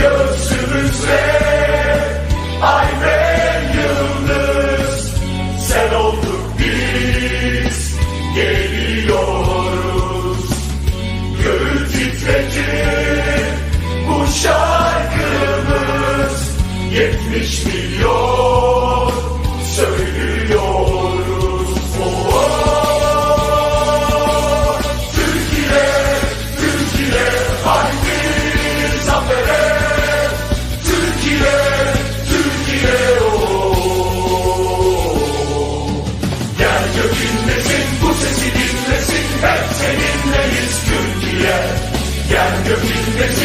göğsümüze Ay ve yıldız sen olduk biz geliyoruz. Göğü titretir bu şarkımız yetmiş bin Türkiye, gel gömülmesin.